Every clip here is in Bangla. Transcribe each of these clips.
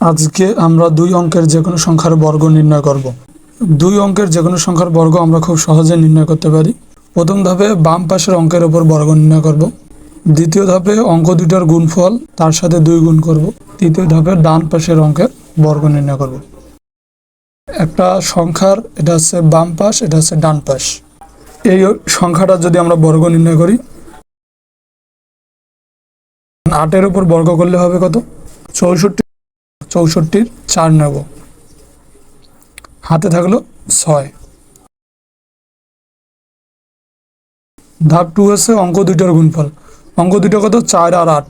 আজকে আমরা দুই অঙ্কের যে কোনো সংখ্যার বর্গ নির্ণয় করব। দুই অঙ্কের যে কোনো সংখ্যার বর্গ আমরা খুব সহজে নির্ণয় করতে পারি। প্রথম ধাপে বাম পাশের অঙ্কের ওপর বর্গ নির্ণয় করব। দ্বিতীয় ধাপে অঙ্ক দুটার গুণফল, তার সাথে দুই গুণ করব। তৃতীয় ধাপে ডান পাশের অঙ্কের বর্গ নির্ণয় করব। একটা সংখ্যার, এটা হচ্ছে বাম পাশ, এটা হচ্ছে ডান পাশ। এই সংখ্যাটা যদি আমরা বর্গ নির্ণয় করি, আটের উপর বর্গ করলে হবে কত? চৌষট্টি। চৌষট্টির চার নেব। হাতে থাকল ছয়। ধাপ টু হচ্ছে অঙ্ক দুইটার গুণফল। অঙ্ক দুইটা কত? চার আর আট।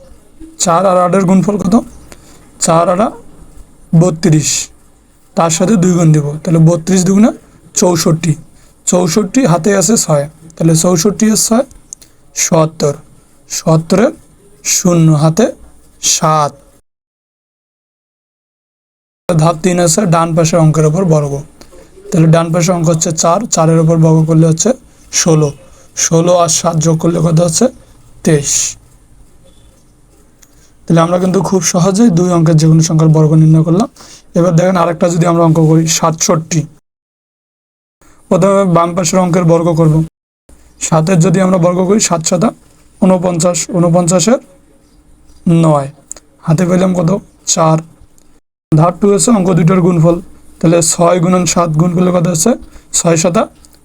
চার আর আটের গুণফল কত? চার আর বত্রিশ। তার সাথে দুই গুণ দেবো। তাহলে বত্রিশ দুগুণে চৌষট্টি। চৌষট্টি হাতে আছে ছয়। তাহলে চৌষট্টি আছে ছয়, সত্তর। সত্তরের শূন্য, হাতে সাত। ধাপ তিন আছে ডান পাশে অঙ্কের ওপর বর্গ। তাহলে ডান পাশে অঙ্ক হচ্ছে চার, চারের ওপর বর্গ করলে হচ্ছে ষোলো। ষোলো আর সাত যোগ করলে কত হচ্ছে? তেইশ। তাহলে আমরা কিন্তু খুব সহজেই দুই অঙ্কের যে কোনো সংখ্যার বর্গ নির্ণয় করলাম। এবার দেখেন আরেকটা যদি আমরা অঙ্ক করি, সাতষট্টি। প্রথমে বাম পাশের অঙ্কের বর্গ করব। সাতের যদি আমরা বর্গ করি, সাত সাতা উনপঞ্চাশ উনপঞ্চাশের নয়। হাতে পেলাম কত? চার। ধাপ টু হচ্ছে অঙ্ক দুটোর গুণফল। তাহলে ছয় গুণন সাত গুণ করলে কত হচ্ছে ছয় সাতা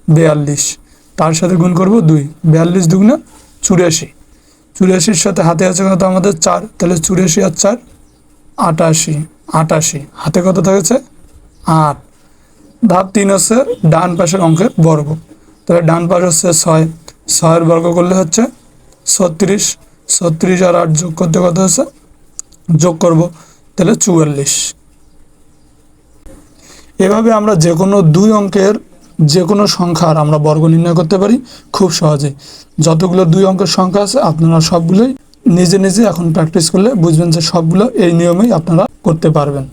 বেয়াল্লিশ। তার সাথে গুণ করব দুই। বিয়াল্লিশ দুগুণে চুরাশি। চুরাশির সাথে হাতে আছে কত আমাদের? চার। তাহলে চুরাশি আর চার, আটাশি। আটাশি। হাতে কত থাকেছে? আট। ধাপ তিন হচ্ছে ডান পাশের অঙ্কের বর্গ। তাহলে ডান পাশ হচ্ছে ছয়। ছয়ের বর্গ করলে হচ্ছে ছত্রিশ। ছত্রিশ আর আট যোগ করতে কত হচ্ছে? যোগ করব। তাহলে চুয়াল্লিশ। এভাবে আমরা যে কোনো দুই অঙ্কের যে কোনো সংখ্যার আমরা বর্গ নির্ণয় করতে পারি খুব সহজে। যতগুলো দুই অঙ্কের সংখ্যা আছে, আপনারা সবগুলোই নিজে নিজে এখন প্র্যাকটিস করলে বুঝবেন যে সবগুলো এই নিয়মেই আপনারা করতে পারবেন।